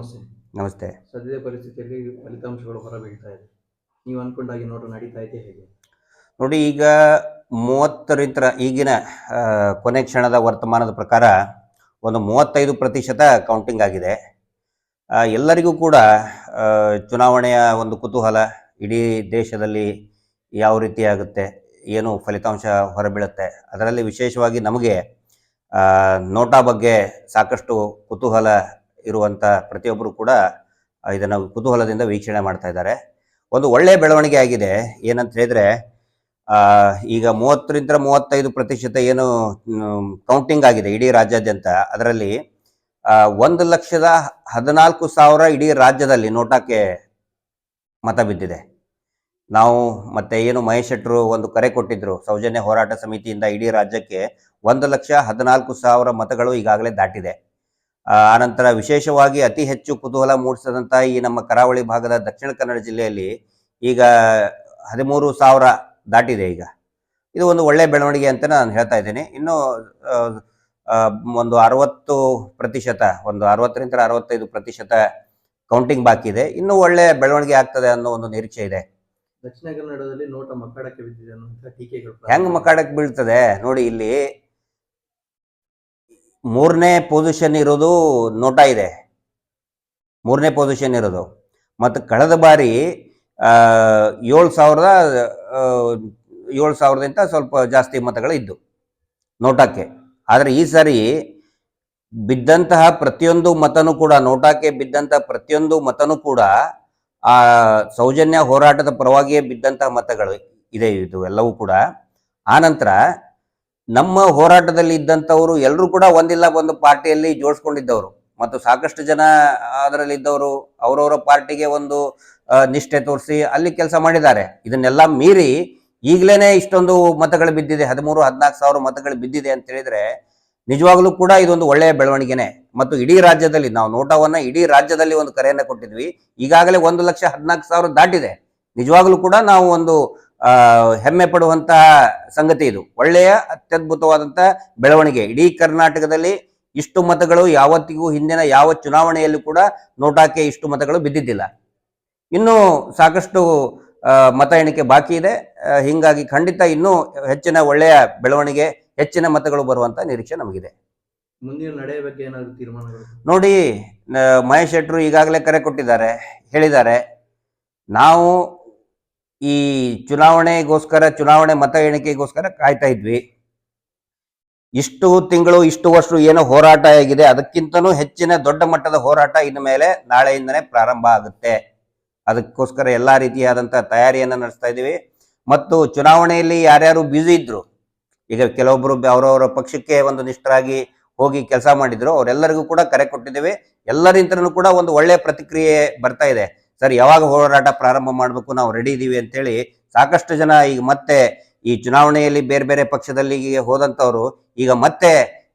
ನಮಸ್ತೆ. ನಮಸ್ತೆ. ಸದ್ಯದ ಪರಿಸ್ಥಿತಿಯಲ್ಲಿ ಫಲಿತಾಂಶಗಳು ಹೊರಬೀಳ್ತಾ ಇದೆ. ನೀವು ಅನ್ಕೊಂಡಾಗಿ ನೋಡ್ರಿ ನಡೀತಾ ಇದೆ ಹೇಗೆ? ನೋಡಿ ಈಗ ಮೂವತ್ತರಿಂದ ಈಗಿನ ಕೊನೆ ಕ್ಷಣದ ವರ್ತಮಾನದ ಪ್ರಕಾರ ಒಂದು ಮೂವತ್ತೈದು ಪ್ರತಿಶತ ಕೌಂಟಿಂಗ್ ಆಗಿದೆ. ಎಲ್ಲರಿಗೂ ಕೂಡ ಚುನಾವಣೆಯ ಒಂದು ಕುತೂಹಲ ಇಡೀ ದೇಶದಲ್ಲಿ ಯಾವ ರೀತಿ ಆಗುತ್ತೆ ಏನು ಫಲಿತಾಂಶ ಹೊರಬೀಳುತ್ತೆ ಅದರಲ್ಲಿ ವಿಶೇಷವಾಗಿ ನಮಗೆ ಆ, ನೋಟಾ ಬಗ್ಗೆ ಸಾಕಷ್ಟು ಕುತೂಹಲ ಇರುವಂಥ ಪ್ರತಿಯೊಬ್ಬರು ಕೂಡ ಇದನ್ನು ಕುತೂಹಲದಿಂದ ವೀಕ್ಷಣೆ ಮಾಡ್ತಾ ಇದ್ದಾರೆ. ಒಂದು ಒಳ್ಳೆಯ ಬೆಳವಣಿಗೆ ಆಗಿದೆ. ಏನಂತ ಹೇಳಿದ್ರೆ ಈಗ ಮೂವತ್ತರಿಂದ ಮೂವತ್ತೈದು ಪ್ರತಿಶತ ಏನು ಕೌಂಟಿಂಗ್ ಆಗಿದೆ ಇಡೀ ರಾಜ್ಯಾದ್ಯಂತ. ಅದರಲ್ಲಿ ಒಂದು ಲಕ್ಷದ ಹದಿನಾಲ್ಕು ಸಾವಿರ ಇಡೀ ರಾಜ್ಯದಲ್ಲಿ ನೋಟಾಕ್ಕೆ ಮತ ಬಿದ್ದಿದೆ. ನಾವು ಮತ್ತೆ ಏನು ಮಹೇಶ್ ಶೆಟ್ಟರು ಒಂದು ಕರೆ ಕೊಟ್ಟಿದ್ರು, ಸೌಜನ್ಯ ಹೋರಾಟ ಸಮಿತಿಯಿಂದ ಇಡೀ ರಾಜ್ಯಕ್ಕೆ ಒಂದು ಲಕ್ಷ ಹದಿನಾಲ್ಕು ಸಾವಿರ ಮತಗಳು ಈಗಾಗಲೇ ದಾಟಿದೆ. ಆನಂತರ ವಿಶೇಷವಾಗಿ ಅತಿ ಹೆಚ್ಚು ಕುತೂಹಲ ಮೂಡಿಸಿದಂತಹ ಈ ನಮ್ಮ ಕರಾವಳಿ ಭಾಗದ ದಕ್ಷಿಣ ಕನ್ನಡ ಜಿಲ್ಲೆಯಲ್ಲಿ ಈಗ ಹದಿಮೂರು ಸಾವಿರ ದಾಟಿದೆ ಈಗ. ಇದು ಒಂದು ಒಳ್ಳೆ ಬೆಳವಣಿಗೆ ಅಂತ ನಾನು ಹೇಳ್ತಾ ಇದ್ದೀನಿ. ಇನ್ನು ಒಂದು ಅರವತ್ತು ಪ್ರತಿಶತ ಒಂದು ಅರವತ್ತರಿಂದ ಅರವತ್ತೈದು ಪ್ರತಿಶತ ಕೌಂಟಿಂಗ್ ಬಾಕಿ ಇದೆ. ಇನ್ನೂ ಒಳ್ಳೆ ಬೆಳವಣಿಗೆ ಆಗ್ತದೆ ಅನ್ನೋ ಒಂದು ನಿರೀಕ್ಷೆ ಇದೆ. ದಕ್ಷಿಣ ಕನ್ನಡದಲ್ಲಿ ನೋಟ ಮಕ್ಕಳಕ್ಕೆ ಬಿದ್ದಿದೆ ಟೀಕೆಗಳು ಹೆಂಗ್ ಮಕ್ಕಳಕ್ಕೆ ಬೀಳ್ತದೆ ನೋಡಿ ಇಲ್ಲಿ. ಮೂರನೇ ಪೊಸಿಷನ್ ಇರೋದು ನೋಟಾ ಇದೆ. ಮೂರನೇ ಪೊಸಿಷನ್ ಇರೋದು. ಮತ್ತು ಕಳೆದ ಬಾರಿ ಏಳು ಸಾವಿರದ ಏಳು ಸಾವಿರದಿಂದ ಸ್ವಲ್ಪ ಜಾಸ್ತಿ ಮತಗಳು ಇದ್ದು ನೋಟಾಕ್ಕೆ. ಆದರೆ ಈ ಸಾರಿ ಬಿದ್ದಂತಹ ಪ್ರತಿಯೊಂದು ಮತನೂ ಕೂಡ, ನೋಟಾಕ್ಕೆ ಬಿದ್ದಂತಹ ಪ್ರತಿಯೊಂದು ಮತನೂ ಕೂಡ, ಆ, ಸೌಜನ್ಯ ಹೋರಾಟದ ಪರವಾಗಿಯೇ ಬಿದ್ದಂತಹ ಮತಗಳು ಇದೆ ಇದು ಎಲ್ಲವೂ ಕೂಡ. ಆನಂತರ ನಮ್ಮ ಹೋರಾಟದಲ್ಲಿ ಇದ್ದಂಥವರು ಎಲ್ಲರೂ ಕೂಡ ಒಂದಿಲ್ಲ ಒಂದು ಪಾರ್ಟಿಯಲ್ಲಿ ಜೋಡಿಸ್ಕೊಂಡಿದ್ದವರು. ಮತ್ತು ಸಾಕಷ್ಟು ಜನ ಅದರಲ್ಲಿದ್ದವರು ಅವರವರ ಪಾರ್ಟಿಗೆ ಒಂದು ನಿಷ್ಠೆ ತೋರಿಸಿ ಅಲ್ಲಿ ಕೆಲಸ ಮಾಡಿದ್ದಾರೆ. ಇದನ್ನೆಲ್ಲ ಮೀರಿ ಈಗಲೇ ಇಷ್ಟೊಂದು ಮತಗಳು ಬಿದ್ದಿದೆ. ಹದಿಮೂರು, ಹದಿನಾಲ್ಕು ಸಾವಿರ ಮತಗಳು ಬಿದ್ದಿದೆ ಅಂತ ಹೇಳಿದ್ರೆ ನಿಜವಾಗ್ಲೂ ಕೂಡ ಇದೊಂದು ಒಳ್ಳೆಯ ಬೆಳವಣಿಗೆನೆ. ಮತ್ತು ಇಡೀ ರಾಜ್ಯದಲ್ಲಿ, ನಾವು ನೋಟವನ್ನ ಇಡೀ ರಾಜ್ಯದಲ್ಲಿ ಒಂದು ಕರೆಯನ್ನ ಕೊಟ್ಟಿದ್ವಿ. ಈಗಾಗಲೇ ಒಂದು ಲಕ್ಷ ಹದಿನಾಲ್ಕು ಸಾವಿರ ದಾಟಿದೆ. ನಿಜವಾಗ್ಲೂ ಕೂಡ ನಾವು ಒಂದು ಹೆಮ್ಮೆ ಪಡುವಂತಹ ಸಂಗತಿ ಇದು. ಒಳ್ಳೆಯ ಅತ್ಯದ್ಭುತವಾದಂತಹ ಬೆಳವಣಿಗೆ. ಇಡೀ ಕರ್ನಾಟಕದಲ್ಲಿ ಇಷ್ಟು ಮತಗಳು ಯಾವತ್ತಿಗೂ ಹಿಂದಿನ ಯಾವ ಚುನಾವಣೆಯಲ್ಲೂ ಕೂಡ ನೋಟಾಕ್ಕೆ ಇಷ್ಟು ಮತಗಳು ಬಿದ್ದಿದ್ದಿಲ್ಲ. ಇನ್ನು ಸಾಕಷ್ಟು ಮತ ಎಣಿಕೆ ಬಾಕಿ ಇದೆ. ಹಿಂಗಾಗಿ ಖಂಡಿತ ಇನ್ನೂ ಹೆಚ್ಚಿನ ಒಳ್ಳೆಯ ಬೆಳವಣಿಗೆ ಹೆಚ್ಚಿನ ಮತಗಳು ಬರುವಂತ ನಿರೀಕ್ಷೆ ನಮಗಿದೆ. ಮುಂದಿನ ನಡೆ ಬಗ್ಗೆ ಏನಾದರೂ ತೀರ್ಮಾನಗಳು? ನೋಡಿ ನ- ಮಹೇಶ್ ಶೆಟ್ರು ಈಗಾಗಲೇ ಕರೆ ಕೊಟ್ಟಿದ್ದಾರೆ. ಹೇಳಿದ್ದಾರೆ. ನಾವು ಈ ಚುನಾವಣೆಗೋಸ್ಕರ, ಚುನಾವಣೆ ಮತ ಎಣಿಕೆಗೋಸ್ಕರ ಕಾಯ್ತಾ ಇದ್ವಿ. ಇಷ್ಟು ತಿಂಗಳು, ಇಷ್ಟು ವರ್ಷ ಏನೋ ಹೋರಾಟ ಆಗಿದೆ. ಅದಕ್ಕಿಂತನೂ ಹೆಚ್ಚಿನ ದೊಡ್ಡ ಮಟ್ಟದ ಹೋರಾಟ ಇನ್ನು ಮೇಲೆ ನಾಳೆಯಿಂದನೇ ಪ್ರಾರಂಭ ಆಗುತ್ತೆ. ಅದಕ್ಕೋಸ್ಕರ ಎಲ್ಲಾ ರೀತಿಯಾದಂಥ ತಯಾರಿಯನ್ನು ನಡೆಸ್ತಾ ಇದ್ದೀವಿ. ಮತ್ತು ಚುನಾವಣೆಯಲ್ಲಿ ಯಾರ್ಯಾರು ಬ್ಯುಸಿ ಇದ್ರು, ಈಗ ಕೆಲವೊಬ್ಬರು ಅವರವರ ಪಕ್ಷಕ್ಕೆ ಒಂದು ನಿಷ್ಠರಾಗಿ ಹೋಗಿ ಕೆಲಸ ಮಾಡಿದ್ರು, ಅವರೆಲ್ಲರಿಗೂ ಕೂಡ ಕರೆ ಕೊಟ್ಟಿದ್ದೇವೆ. ಎಲ್ಲರಿಂದನೂ ಕೂಡ ಒಂದು ಒಳ್ಳೆಯ ಪ್ರತಿಕ್ರಿಯೆ ಬರ್ತಾ ಇದೆ. ಸರ್, ಯಾವಾಗ ಹೋರಾಟ ಪ್ರಾರಂಭ ಮಾಡಬೇಕು ನಾವು ರೆಡಿ ಇದ್ದೀವಿ ಅಂತೇಳಿ ಸಾಕಷ್ಟು ಜನ ಈಗ ಮತ್ತೆ ಈ ಚುನಾವಣೆಯಲ್ಲಿ ಬೇರೆ ಬೇರೆ ಪಕ್ಷದಲ್ಲಿ ಹೋದಂಥವ್ರು ಈಗ ಮತ್ತೆ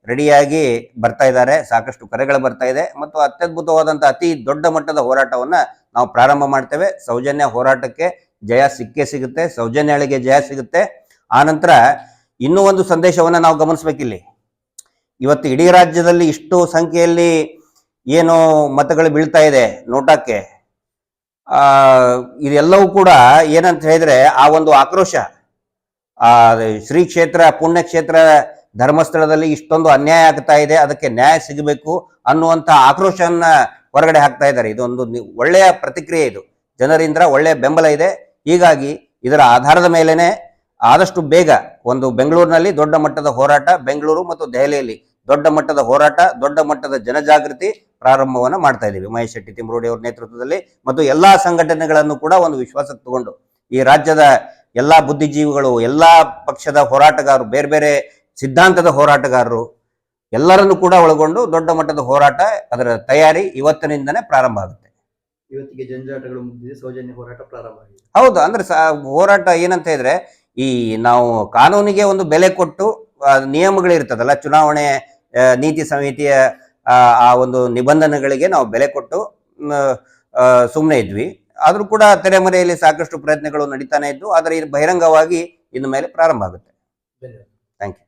ರೆಡಿಯಾಗಿ ಬರ್ತಾ ಇದ್ದಾರೆ. ಸಾಕಷ್ಟು ಕರೆಗಳು ಬರ್ತಾ ಇದೆ ಮತ್ತು ಅತ್ಯದ್ಭುತವಾದಂಥ ಅತಿ ದೊಡ್ಡ ಮಟ್ಟದ ಹೋರಾಟವನ್ನ ನಾವು ಪ್ರಾರಂಭ ಮಾಡ್ತೇವೆ. ಸೌಜನ್ಯ ಹೋರಾಟಕ್ಕೆ ಜಯ ಸಿಕ್ಕೇ ಸಿಗುತ್ತೆ ಸೌಜನ್ಯಳಿಗೆ ಜಯ ಸಿಗುತ್ತೆ. ಆನಂತರ ಇನ್ನೂ ಒಂದು ಸಂದೇಶವನ್ನ ನಾವು ಗಮನಿಸ್ಬೇಕಿಲ್ಲಿ. ಇವತ್ತು ಇಡೀ ರಾಜ್ಯದಲ್ಲಿ ಇಷ್ಟು ಸಂಖ್ಯೆಯಲ್ಲಿ ಏನು ಮತಗಳು ಬೀಳ್ತಾ ಇದೆ ನೋಟಕ್ಕೆ. ಇದೆಲ್ಲವೂ ಕೂಡ ಏನಂತ ಹೇಳಿದ್ರೆ ಆ ಒಂದು ಆಕ್ರೋಶ, ಆ ಶ್ರೀ ಕ್ಷೇತ್ರ, ಪುಣ್ಯಕ್ಷೇತ್ರ ಧರ್ಮಸ್ಥಳದಲ್ಲಿ ಇಷ್ಟೊಂದು ಅನ್ಯಾಯ ಆಗ್ತಾ ಇದೆ, ಅದಕ್ಕೆ ನ್ಯಾಯ ಸಿಗಬೇಕು ಅನ್ನುವಂಥ ಆಕ್ರೋಶವನ್ನ ಹೊರಗಡೆ ಹಾಕ್ತಾ ಇದ್ದಾರೆ. ಇದೊಂದು ಒಳ್ಳೆಯ ಪ್ರತಿಕ್ರಿಯೆ ಇದು. ಜನರಿಂದ ಒಳ್ಳೆಯ ಬೆಂಬಲ ಇದೆ. ಹೀಗಾಗಿ ಇದರ ಆಧಾರದ ಮೇಲೆನೆ ಆದಷ್ಟು ಬೇಗ ಒಂದು ಬೆಂಗಳೂರಿನಲ್ಲಿ ದೊಡ್ಡ ಮಟ್ಟದ ಹೋರಾಟ, ಬೆಂಗಳೂರು ಮತ್ತು ದೆಹಲಿಯಲ್ಲಿ ದೊಡ್ಡ ಮಟ್ಟದ ಹೋರಾಟ ದೊಡ್ಡ ಮಟ್ಟದ ಜನಜಾಗೃತಿ ಪ್ರಾರಂಭವನ್ನ ಮಾಡ್ತಾ ಇದ್ದೀವಿ. ಮಹೇಶ್ ಶೆಟ್ಟಿ ತಿಮ್ರೋಡಿ ಅವರ ನೇತೃತ್ವದಲ್ಲಿ ಮತ್ತು ಎಲ್ಲಾ ಸಂಘಟನೆಗಳನ್ನು ಕೂಡ ಒಂದು ವಿಶ್ವಾಸಕ್ಕೆ ತಗೊಂಡು ಈ ರಾಜ್ಯದ ಎಲ್ಲಾ ಬುದ್ಧಿಜೀವಿಗಳು ಎಲ್ಲಾ ಪಕ್ಷದ ಹೋರಾಟಗಾರರು ಬೇರೆ ಬೇರೆ ಸಿದ್ಧಾಂತದ ಹೋರಾಟಗಾರರು ಎಲ್ಲರನ್ನು ಕೂಡ ಒಳಗೊಂಡು ದೊಡ್ಡ ಮಟ್ಟದ ಹೋರಾಟ ಅದರ ತಯಾರಿ ಇವತ್ತಿನಿಂದನೇ ಪ್ರಾರಂಭ ಆಗುತ್ತೆ. ಇವತ್ತಿಗೆ ಜಂಜಾಟಗಳು ಮುಗಿದಿದೆ ಸೌಜನ್ಯ ಹೋರಾಟ ಪ್ರಾರಂಭ ಆಗಿದೆ. ಹೌದು ಅಂದ್ರೆ ಹೋರಾಟ ಏನಂತ ಹೇಳಿದ್ರೆ ಈ ನಾವು ಕಾನೂನಿಗೆ ಒಂದು ಬೆಲೆ ಕೊಟ್ಟು ನಿಯಮಗಳಿರ್ತದಲ್ಲ ಚುನಾವಣೆ ನೀತಿ ಸಮಿತಿಯ ಆ, ಒಂದು ನಿಬಂಧನೆಗಳಿಗೆ ನಾವು ಬೆಲೆ ಕೊಟ್ಟು ಸುಮ್ಮನೆ ಇದ್ವಿ. ಆದರೂ ಕೂಡ ತೆರೆಮರೆಯಲ್ಲಿ ಸಾಕಷ್ಟು ಪ್ರಯತ್ನಗಳು ನಡೀತಾನೆ ಇದ್ದು ಆದರೆ ಇದು ಬಹಿರಂಗವಾಗಿ ಇನ್ನು ಮೇಲೆ ಪ್ರಾರಂಭ ಆಗುತ್ತೆ. ಧನ್ಯವಾದ.